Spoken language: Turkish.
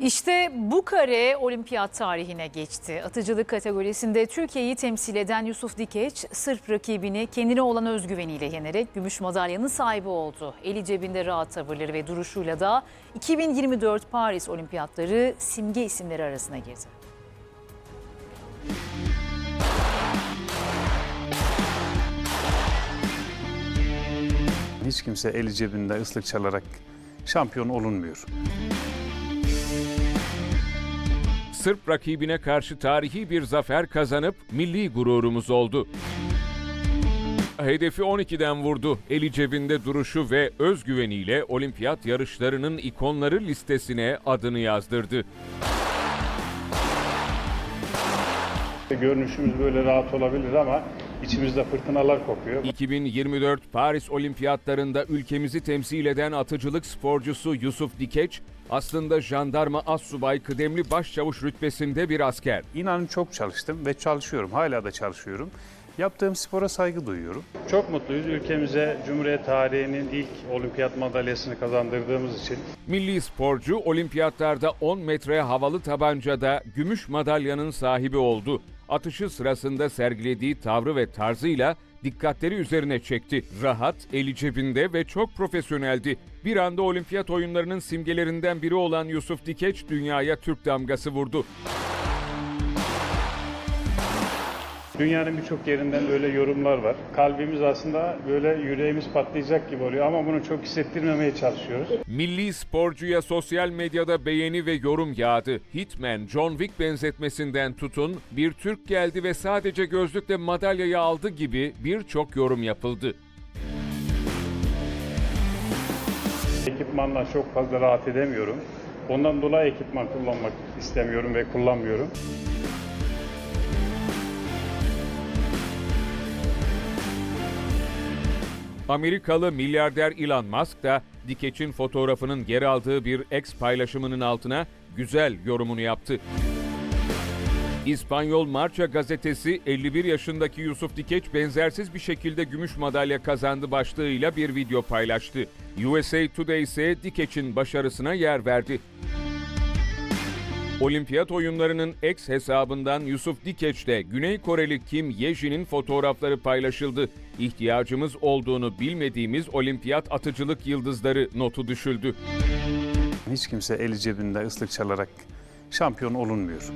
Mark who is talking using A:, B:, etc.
A: İşte bu kare olimpiyat tarihine geçti. Atıcılık kategorisinde Türkiye'yi temsil eden Yusuf Dikeç, Sırp rakibini kendine olan özgüveniyle yenerek gümüş madalyanın sahibi oldu. Eli cebinde rahat tavırları ve duruşuyla da 2024 Paris Olimpiyatları simge isimleri arasına girdi.
B: Hiç kimse eli cebinde ıslık çalarak şampiyon olunmuyor.
C: Sırp rakibine karşı tarihi bir zafer kazanıp milli gururumuz oldu. Hedefi 12'den vurdu. Eli cebinde duruşu ve özgüveniyle olimpiyat yarışlarının ikonları listesine adını yazdırdı.
B: Görünüşümüz böyle rahat olabilir ama içimizde fırtınalar kopuyor.
C: 2024 Paris Olimpiyatlarında ülkemizi temsil eden atıcılık sporcusu Yusuf Dikeç, aslında jandarma assubay kıdemli başçavuş rütbesinde bir asker.
B: İnanın çok çalıştım ve çalışıyorum. Hala da çalışıyorum. Yaptığım spora saygı duyuyorum. Çok mutluyuz. Ülkemize Cumhuriyet tarihinin ilk olimpiyat madalyasını kazandırdığımız için.
C: Milli sporcu olimpiyatlarda 10 metre havalı tabancada gümüş madalyanın sahibi oldu. Atışı sırasında sergilediği tavrı ve tarzıyla dikkatleri üzerine çekti. Rahat, eli cebinde ve çok profesyoneldi. Bir anda olimpiyat oyunlarının simgelerinden biri olan Yusuf Dikeç dünyaya Türk damgası vurdu.
B: Dünyanın birçok yerinden böyle yorumlar var. Kalbimiz aslında böyle yüreğimiz patlayacak gibi oluyor ama bunu çok hissettirmemeye çalışıyoruz.
C: Milli sporcuya sosyal medyada beğeni ve yorum yağdı. Hitman John Wick benzetmesinden tutun, bir Türk geldi ve sadece gözlükle madalyayı aldı gibi birçok yorum yapıldı.
B: Ekipmanla çok fazla rahat edemiyorum. Ondan dolayı ekipman kullanmak istemiyorum ve kullanmıyorum.
C: Amerikalı milyarder Elon Musk da Dikeç'in fotoğrafının yer aldığı bir ex paylaşımının altına güzel yorumunu yaptı. İspanyol Marca gazetesi 51 yaşındaki Yusuf Dikeç benzersiz bir şekilde gümüş madalya kazandı başlığıyla bir video paylaştı. USA Today ise Dikeç'in başarısına yer verdi. Olimpiyat oyunlarının ex hesabından Yusuf Dikeç'te Güney Koreli Kim Yeji'nin fotoğrafları paylaşıldı. İhtiyacımız olduğunu bilmediğimiz olimpiyat atıcılık yıldızları notu düşüldü.
B: Hiç kimse eli cebinde ıslık çalarak şampiyon olunmuyor.